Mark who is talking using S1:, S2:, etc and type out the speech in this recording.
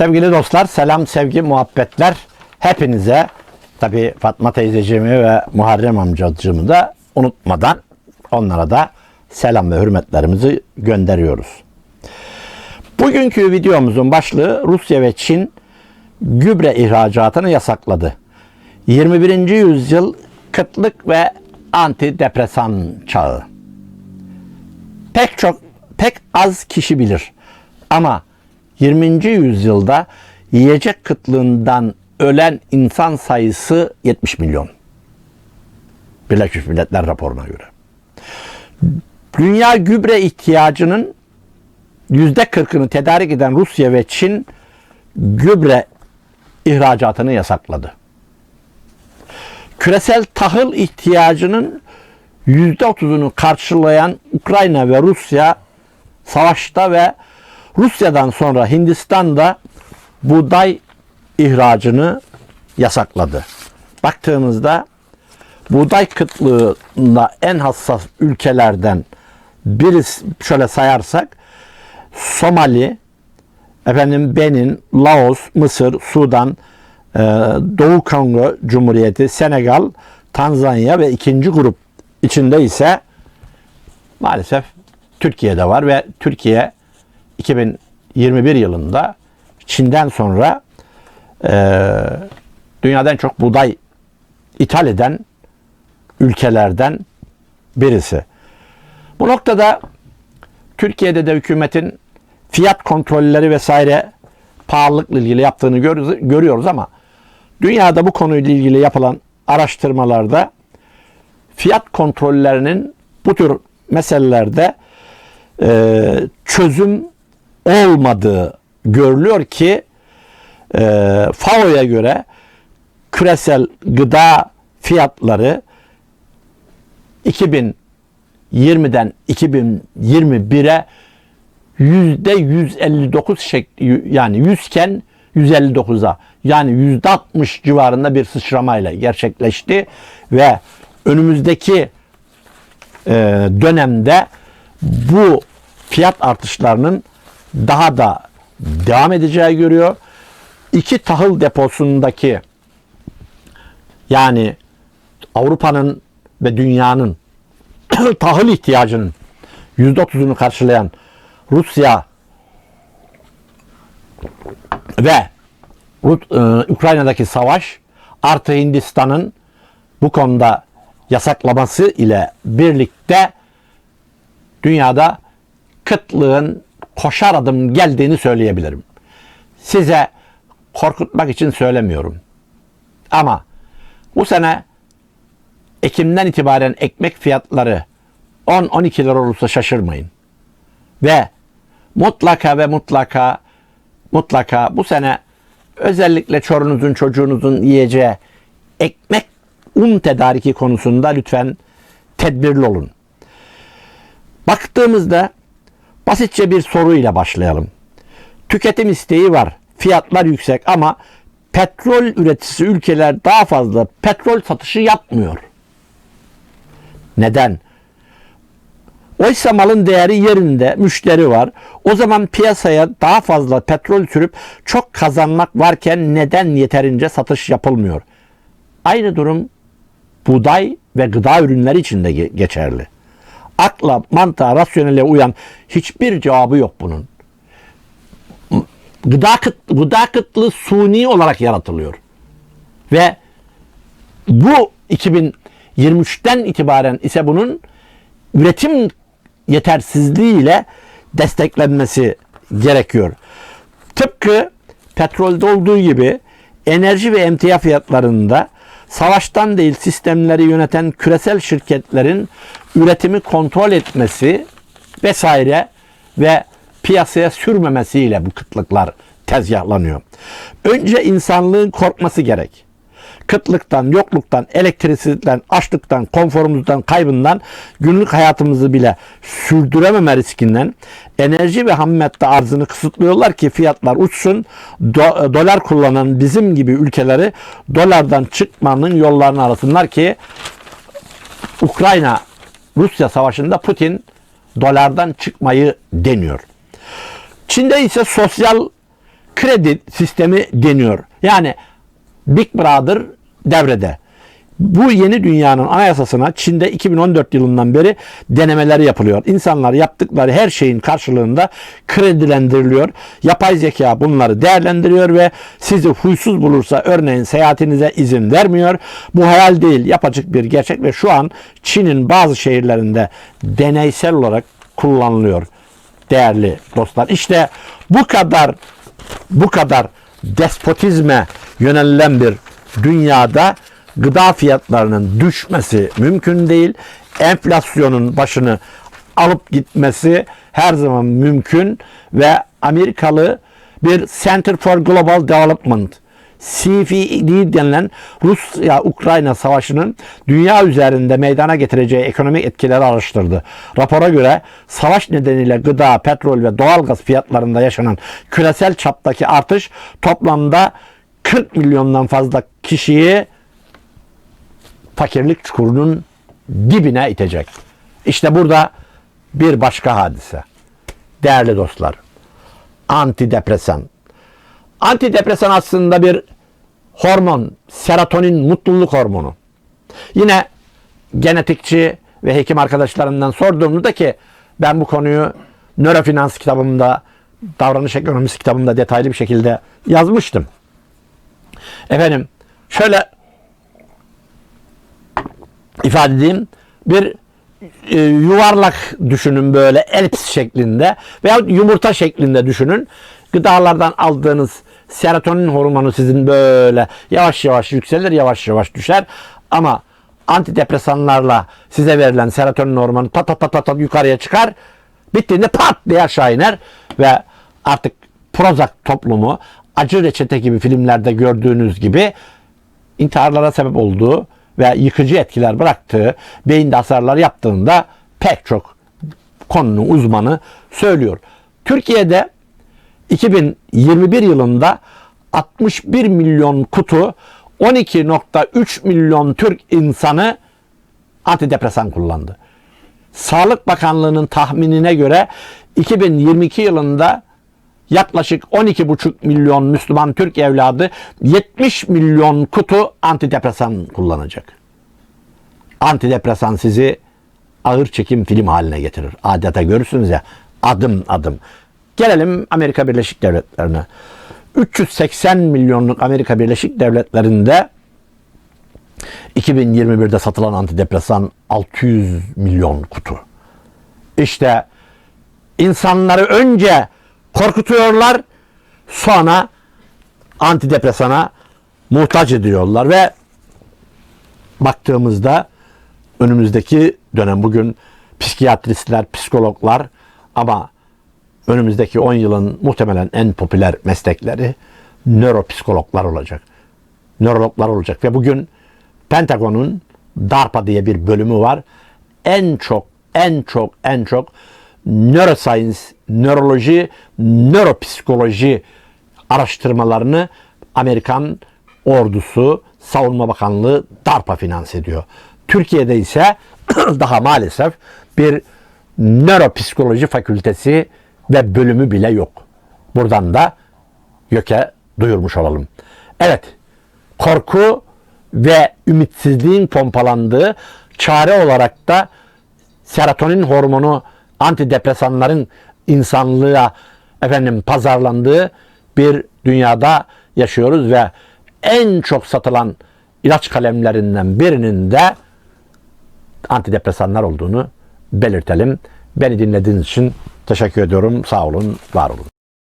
S1: Sevgili dostlar, selam, sevgi, muhabbetler hepinize. Tabi Fatma teyzeciğimi ve Muharrem amcacığımı da unutmadan onlara da selam ve hürmetlerimizi gönderiyoruz. Bugünkü videomuzun başlığı Rusya ve Çin gübre ihracatını yasakladı. 21. yüzyıl kıtlık ve antidepresan çağı. Pek çok pek az kişi bilir. Ama 20. yüzyılda yiyecek kıtlığından ölen insan sayısı 70 milyon. Birleşmiş Milletler raporuna göre. Dünya gübre ihtiyacının yüzde 40'ını tedarik eden Rusya ve Çin gübre ihracatını yasakladı. Küresel tahıl ihtiyacının yüzde 30'unu karşılayan Ukrayna ve Rusya savaşta ve Rusya'dan sonra Hindistan da buğday ihracını yasakladı. Baktığımızda buğday kıtlığında en hassas ülkelerden birisi şöyle sayarsak Somali, efendim Benin, Laos, Mısır, Sudan, e, Doğu Kongo Cumhuriyeti, Senegal, Tanzanya ve ikinci grup içinde ise maalesef Türkiye'de var ve Türkiye 2021 yılında Çin'den sonra e, dünyadan çok buğday ithal eden ülkelerden birisi. Bu noktada Türkiye'de de hükümetin fiyat kontrolleri vesaire pahalılıkla ilgili yaptığını görüyoruz, ama dünyada bu konuyla ilgili yapılan araştırmalarda fiyat kontrollerinin bu tür meselelerde e, çözüm olmadığı görülüyor ki e, FAO'ya göre küresel gıda fiyatları 2020'den 2021'e yüzde 159 şekli yani 100 iken 159'a yani yüzde 60 civarında bir sıçramayla gerçekleşti ve önümüzdeki e, dönemde bu fiyat artışlarının daha da devam edeceği görüyor. İki tahıl deposundaki yani Avrupa'nın ve dünyanın tahıl ihtiyacının %30'unu karşılayan Rusya ve e, Ukrayna'daki savaş artı Hindistan'ın bu konuda yasaklaması ile birlikte dünyada kıtlığın koşar adım geldiğini söyleyebilirim. Size korkutmak için söylemiyorum. Ama bu sene Ekim'den itibaren ekmek fiyatları 10-12 lira olursa şaşırmayın. Ve mutlaka ve mutlaka mutlaka bu sene özellikle çorunuzun çocuğunuzun yiyeceği ekmek un tedariki konusunda lütfen tedbirli olun. Baktığımızda basitçe bir soruyla başlayalım. Tüketim isteği var. Fiyatlar yüksek ama petrol üreticisi ülkeler daha fazla petrol satışı yapmıyor. Neden? Oysa malın değeri yerinde, müşteri var. O zaman piyasaya daha fazla petrol sürüp çok kazanmak varken neden yeterince satış yapılmıyor? Aynı durum buğday ve gıda ürünleri için de ge- geçerli. Akla, mantığa, rasyonele uyan hiçbir cevabı yok bunun. Gıda, kıt, gıda kıtlığı suni olarak yaratılıyor. Ve bu 2023'ten itibaren ise bunun üretim yetersizliğiyle desteklenmesi gerekiyor. Tıpkı petrolde olduğu gibi enerji ve emtia fiyatlarında savaştan değil sistemleri yöneten küresel şirketlerin üretimi kontrol etmesi vesaire ve piyasaya sürmemesiyle bu kıtlıklar tezgahlanıyor. Önce insanlığın korkması gerek kıtlıktan, yokluktan, elektriksizlikten, açlıktan, konforumuzdan, kaybından, günlük hayatımızı bile sürdürememe riskinden enerji ve ham madde arzını kısıtlıyorlar ki fiyatlar uçsun. Do- dolar kullanan bizim gibi ülkeleri dolardan çıkmanın yollarını arasınlar ki Ukrayna Rusya savaşında Putin dolardan çıkmayı deniyor. Çin'de ise sosyal kredi sistemi deniyor. Yani Big Brother devrede. Bu yeni dünyanın anayasasına Çin'de 2014 yılından beri denemeler yapılıyor. İnsanlar yaptıkları her şeyin karşılığında kredilendiriliyor. Yapay zeka bunları değerlendiriyor ve sizi huysuz bulursa örneğin seyahatinize izin vermiyor. Bu hayal değil, yapacak bir gerçek ve şu an Çin'in bazı şehirlerinde deneysel olarak kullanılıyor değerli dostlar. İşte bu kadar bu kadar despotizme yönelilen bir dünyada gıda fiyatlarının düşmesi mümkün değil. Enflasyonun başını alıp gitmesi her zaman mümkün ve Amerikalı bir Center for Global Development CFD denilen Rusya-Ukrayna savaşının dünya üzerinde meydana getireceği ekonomik etkileri araştırdı. Rapora göre savaş nedeniyle gıda, petrol ve doğalgaz fiyatlarında yaşanan küresel çaptaki artış toplamda 40 milyondan fazla kişiyi fakirlik çukurunun dibine itecek. İşte burada bir başka hadise. Değerli dostlar, antidepresan. Antidepresan aslında bir hormon, serotonin mutluluk hormonu. Yine genetikçi ve hekim arkadaşlarımdan sorduğumda ki ben bu konuyu nörofinans kitabımda, davranış ekonomisi kitabımda detaylı bir şekilde yazmıştım. Efendim şöyle ifade edeyim. Bir e, yuvarlak düşünün böyle elips şeklinde veya yumurta şeklinde düşünün. Gıdalardan aldığınız serotonin hormonu sizin böyle yavaş yavaş yükselir, yavaş yavaş düşer. Ama antidepresanlarla size verilen serotonin hormonu pat pat pat, pat yukarıya çıkar. Bittiğinde pat diye aşağı iner ve artık Prozac toplumu acı reçete gibi filmlerde gördüğünüz gibi intiharlara sebep olduğu ve yıkıcı etkiler bıraktığı beyinde hasarlar yaptığında pek çok konunun uzmanı söylüyor. Türkiye'de 2021 yılında 61 milyon kutu 12.3 milyon Türk insanı antidepresan kullandı. Sağlık Bakanlığı'nın tahminine göre 2022 yılında yaklaşık 12,5 milyon Müslüman Türk evladı 70 milyon kutu antidepresan kullanacak. Antidepresan sizi ağır çekim film haline getirir. Adeta görürsünüz ya adım adım. Gelelim Amerika Birleşik Devletleri'ne. 380 milyonluk Amerika Birleşik Devletleri'nde 2021'de satılan antidepresan 600 milyon kutu. İşte insanları önce korkutuyorlar, sonra antidepresana muhtaç ediyorlar ve baktığımızda önümüzdeki dönem bugün psikiyatristler, psikologlar ama önümüzdeki 10 yılın muhtemelen en popüler meslekleri nöropsikologlar olacak. Nörologlar olacak ve bugün Pentagon'un DARPA diye bir bölümü var. En çok, en çok, en çok neuroscience, nöroloji, nöropsikoloji araştırmalarını Amerikan ordusu, Savunma Bakanlığı DARPA finanse ediyor. Türkiye'de ise daha maalesef bir nöropsikoloji fakültesi ve bölümü bile yok. Buradan da YÖK'e duyurmuş olalım. Evet, korku ve ümitsizliğin pompalandığı çare olarak da serotonin hormonu antidepresanların insanlığa efendim pazarlandığı bir dünyada yaşıyoruz ve en çok satılan ilaç kalemlerinden birinin de antidepresanlar olduğunu belirtelim. Beni dinlediğiniz için teşekkür ediyorum. Sağ olun, var olun.